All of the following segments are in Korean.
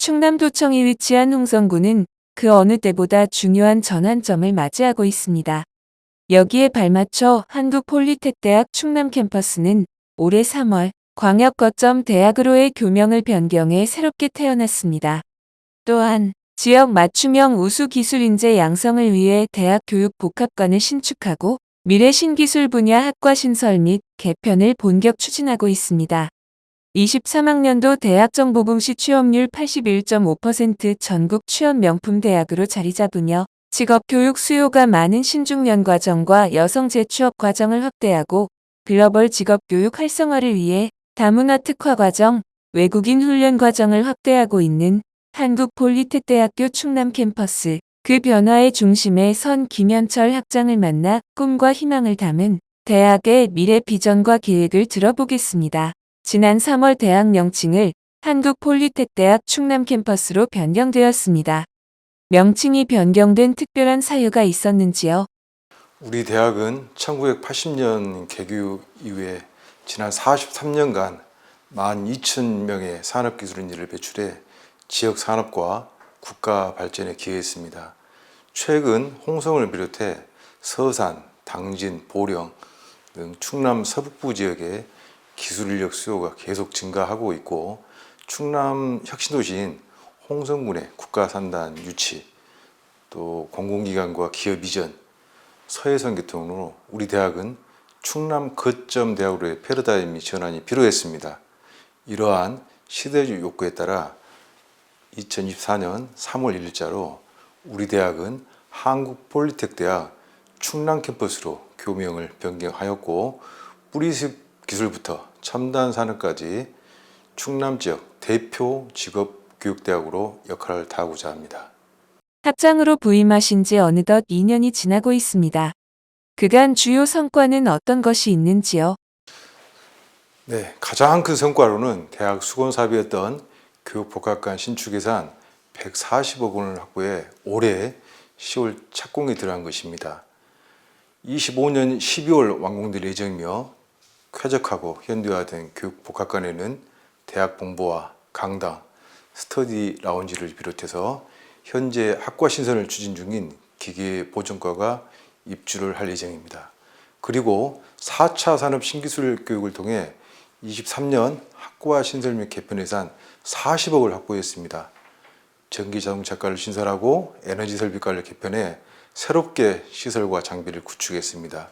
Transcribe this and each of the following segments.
충남도청이 위치한 홍성군은 그 어느 때보다 중요한 전환점을 맞이하고 있습니다. 여기에 발맞춰 한국폴리텍대학 충남 캠퍼스는 올해 3월 광역 거점 대학으로의 교명을 변경해 새롭게 태어났습니다. 또한 지역 맞춤형 우수 기술 인재 양성을 위해 대학 교육 복합관을 신축하고 미래 신기술 분야 학과 신설 및 개편을 본격 추진하고 있습니다. 23학년도 대학 정보공시 취업률 81.5% 전국 취업 명품 대학으로 자리 잡으며 직업 교육 수요가 많은 신중년 과정과 여성 재취업 과정을 확대하고 글로벌 직업 교육 활성화를 위해 다문화 특화 과정, 외국인 훈련 과정을 확대하고 있는 한국 폴리텍대학교 충남 캠퍼스. 그 변화의 중심에 선 김현철 학장을 만나 꿈과 희망을 담은 대학의 미래 비전과 계획을 들어보겠습니다. 지난 3월 대학 명칭을 한국폴리텍대학 충남 캠퍼스로 변경되었습니다. 명칭이 변경된 특별한 사유가 있었는지요? 우리 대학은 1980년 개교 이후에 지난 43년간 12,000명의 산업기술인들을 배출해 지역 산업과 국가 발전에 기여했습니다. 최근 홍성을 비롯해 서산, 당진, 보령 등 충남 서북부 지역의 기술 인력 수요가 계속 증가하고 있고 충남 혁신도시인 홍성군의 국가산단 유치 또 공공기관과 기업 이전 서해선 교통으로 우리 대학은 충남 거점 대학으로의 패러다임이 전환이 필요했습니다. 이러한 시대적 욕구에 따라 2024년 3월 1일자로 우리 대학은 한국폴리텍 대학 충남 캠퍼스로 교명을 변경하였고 뿌리습 기술부터 첨단 산업까지 충남 지역 대표 직업 교육대학으로 역할을 다하고자 합니다. 학장으로 부임하신 지 어느덧 2년이 지나고 있습니다. 그간 주요 성과는 어떤 것이 있는지요? 네, 가장 큰 성과로는 대학 수건 사업이었던 교육복합관 신축 예산 140억 원을 확보해 올해 10월 착공이 들어간 것입니다. 25년 12월 완공될 예정이며 쾌적하고 현대화된 교육 복합관에는 대학 본부와 강당, 스터디 라운지를 비롯해서 현재 학과 신설을 추진 중인 기계 보존과가 입주를 할 예정입니다. 그리고 4차 산업 신기술 교육을 통해 23년 학과 신설 및 개편 예산 40억을 확보했습니다. 전기 자동차과를 신설하고 에너지 설비과를 개편해 새롭게 시설과 장비를 구축했습니다.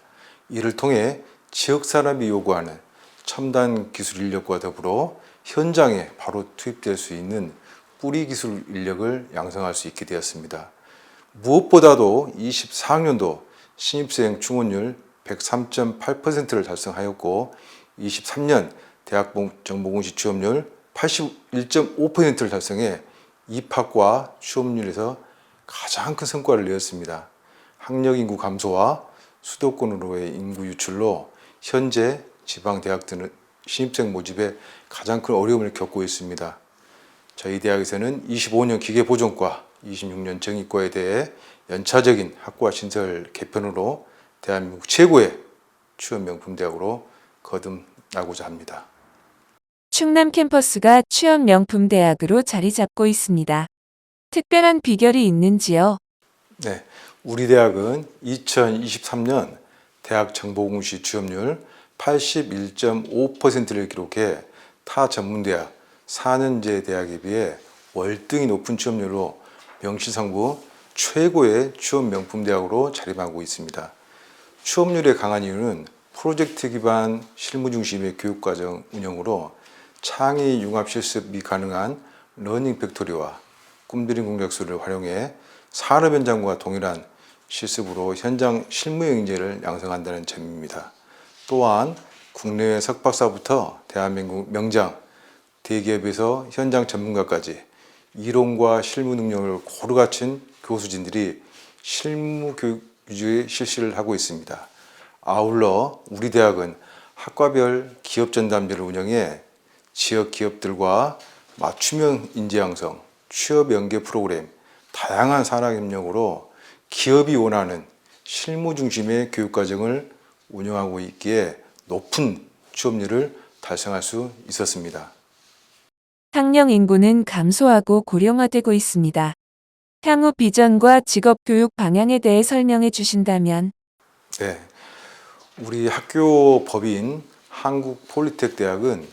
이를 통해 지역 산업이 요구하는 첨단 기술 인력과 더불어 현장에 바로 투입될 수 있는 뿌리 기술 인력을 양성할 수 있게 되었습니다. 무엇보다도 24학년도 신입생 충원율 103.8%를 달성하였고 23년 대학 정보공시 취업률 81.5%를 달성해 입학과 취업률에서 가장 큰 성과를 내었습니다. 학력 인구 감소와 수도권으로의 인구 유출로 현재 지방 대학들은 신입생 모집에 가장 큰 어려움을 겪고 있습니다. 저희 대학에서는 25년 기계보존과 26년 정의과에 대해 연차적인 학과 신설 개편으로 대한민국 최고의 취업 명품 대학으로 거듭나고자 합니다. 충남 캠퍼스가 취업 명품 대학으로 자리 잡고 있습니다. 특별한 비결이 있는지요? 네, 우리 대학은 2023년 대학 정보공시 취업률 81.5%를 기록해 타 전문대학 4년제 대학에 비해 월등히 높은 취업률로 명실상부 최고의 취업 명품 대학으로 자리하고 있습니다. 취업률에 강한 이유는 프로젝트 기반 실무 중심의 교육과정 운영으로 창의 융합 실습이 가능한 러닝 팩토리와 꿈드림 공작소를 활용해 산업 현장과 동일한 실습으로 현장 실무 영재를 양성한다는 점입니다. 또한 국내외 석박사부터 대한민국 명장, 대기업에서 현장 전문가까지 이론과 실무 능력을 고루 갖춘 교수진들이 실무 교육 위주의 실시를 하고 있습니다. 아울러 우리 대학은 학과별 기업 전담대를 운영해 지역 기업들과 맞춤형 인재 양성, 취업 연계 프로그램, 다양한 산학 협력으로 기업이 원하는 실무 중심의 교육 과정을 운영하고 있기에 높은 취업률을 달성할 수 있었습니다. 학령 인구는 감소하고 고령화되고 있습니다. 향후 비전과 직업 교육 방향에 대해 설명해 주신다면 네. 우리 학교 법인 한국 폴리텍 대학은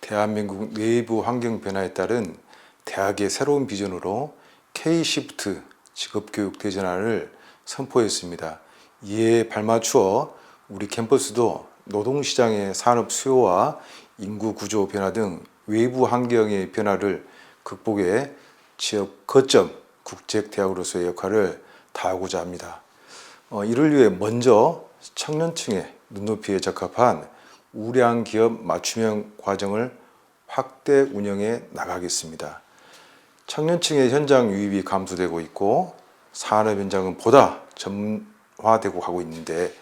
대한민국 내부 환경 변화에 따른 대학의 새로운 비전으로 K-시프트 직업교육 대전환을 선포했습니다. 이에 발맞추어 우리 캠퍼스도 노동시장의 산업 수요와 인구 구조 변화 등 외부 환경의 변화를 극복해 지역 거점 국제대학으로서의 역할을 다하고자 합니다. 어, 이를 위해 먼저 청년층의 눈높이에 적합한 우량 기업 맞춤형 과정을 확대 운영해 나가겠습니다. 청년층의 현장 유입이 감소되고 있고 산업 현장은 보다 전화되고 가고 있는데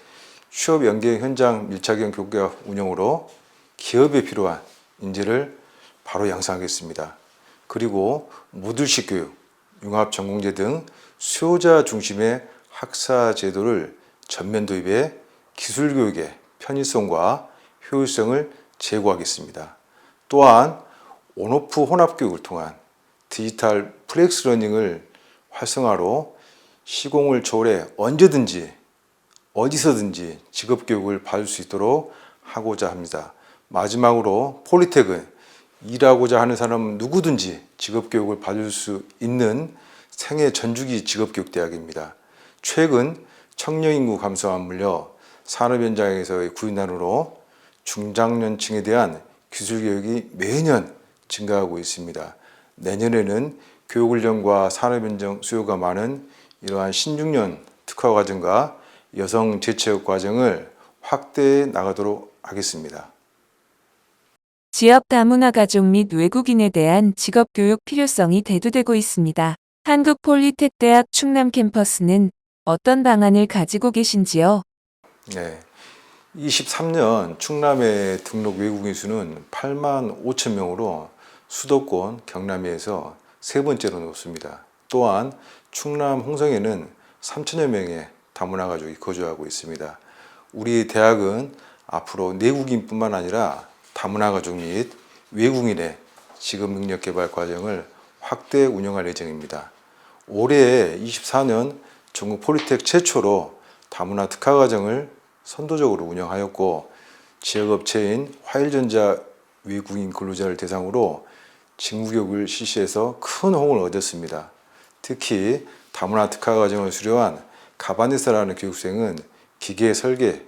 취업 연계 현장 밀착형 교육 운영으로 기업에 필요한 인재를 바로 양성하겠습니다. 그리고 모듈식 교육, 융합 전공제 등 수요자 중심의 학사 제도를 전면 도입해 기술 교육의 편의성과 효율성을 제고하겠습니다. 또한 온오프 혼합 교육을 통한 디지털 플렉스 러닝을 활성화로 시공을 초월해 언제든지 어디서든지 직업 교육을 받을 수 있도록 하고자 합니다. 마지막으로 폴리텍은 일하고자 하는 사람 누구든지 직업 교육을 받을 수 있는 생애 전주기 직업 교육 대학입니다. 최근 청년 인구 감소와 맞물려 산업 현장에서의 구인난으로 중장년층에 대한 기술 교육이 매년 증가하고 있습니다. 내년에는 교육 훈련과 산업 현장 수요가 많은 이러한 신중년 특화 과정과 여성 재취업 과정을 확대해 나가도록 하겠습니다. 지역 다문화 가족 및 외국인에 대한 직업 교육 필요성이 대두되고 있습니다. 한국 폴리텍 대학 충남 캠퍼스는 어떤 방안을 가지고 계신지요? 네. 23년 충남의 등록 외국인 수는 8만 5천 명으로 수도권 경남에서 세 번째로 높습니다. 또한 충남 홍성에는 3천여 명의 다문화 가족이 거주하고 있습니다. 우리 대학은 앞으로 내국인뿐만 아니라 다문화 가족 및 외국인의 직업 능력 개발 과정을 확대 운영할 예정입니다. 올해 24년 전국 폴리텍 최초로 다문화 특화 과정을 선도적으로 운영하였고 지역업체인 화일전자 외국인 근로자를 대상으로 직무교육을 실시해서 큰 호응을 얻었습니다. 특히 다문화 특화 과정을 수료한 가바네스라는 교육생은 기계 설계,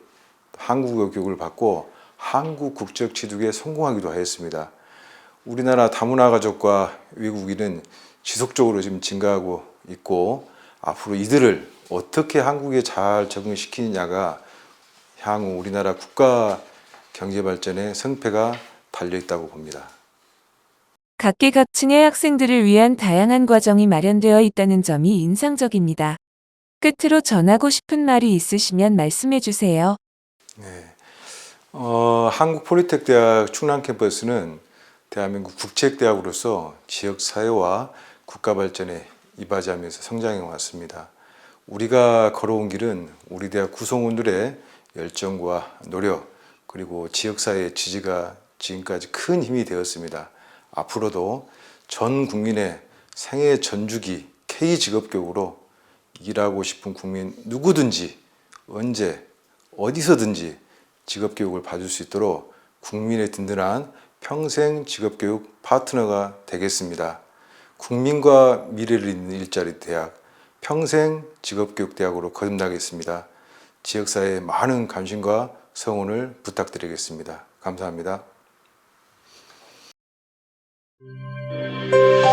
한국어 교육을 받고 한국 국적 취득에 성공하기도 하였습니다. 우리나라 다문화 가족과 외국인은 지속적으로 지금 증가하고 있고 앞으로 이들을 어떻게 한국에 잘 적응시키느냐가 향후 우리나라 국가 경제 발전의 성패가 달려 있다고 봅니다. 각계각층의 학생들을 위한 다양한 과정이 마련되어 있다는 점이 인상적입니다. 끝으로 전하고 싶은 말이 있으시면 말씀해 주세요. 네. 어, 한국폴리텍대학 충남 캠퍼스는 대한민국 국책대학으로서 지역 사회와 국가 발전에 이바지하면서 성장해 왔습니다. 우리가 걸어온 길은 우리 대학 구성원들의 열정과 노력 그리고 지역 사회의 지지가 지금까지 큰 힘이 되었습니다. 앞으로도 전 국민의 생애 전주기 K 직업 교육으로 일하고 싶은 국민 누구든지 언제 어디서든지 직업 교육을 받을 수 있도록 국민의 든든한 평생 직업 교육 파트너가 되겠습니다. 국민과 미래를 잇는 일자리 대학 평생 직업 교육 대학으로 거듭나겠습니다. 지역사회에 많은 관심과 성원을 부탁드리겠습니다. 감사합니다. Música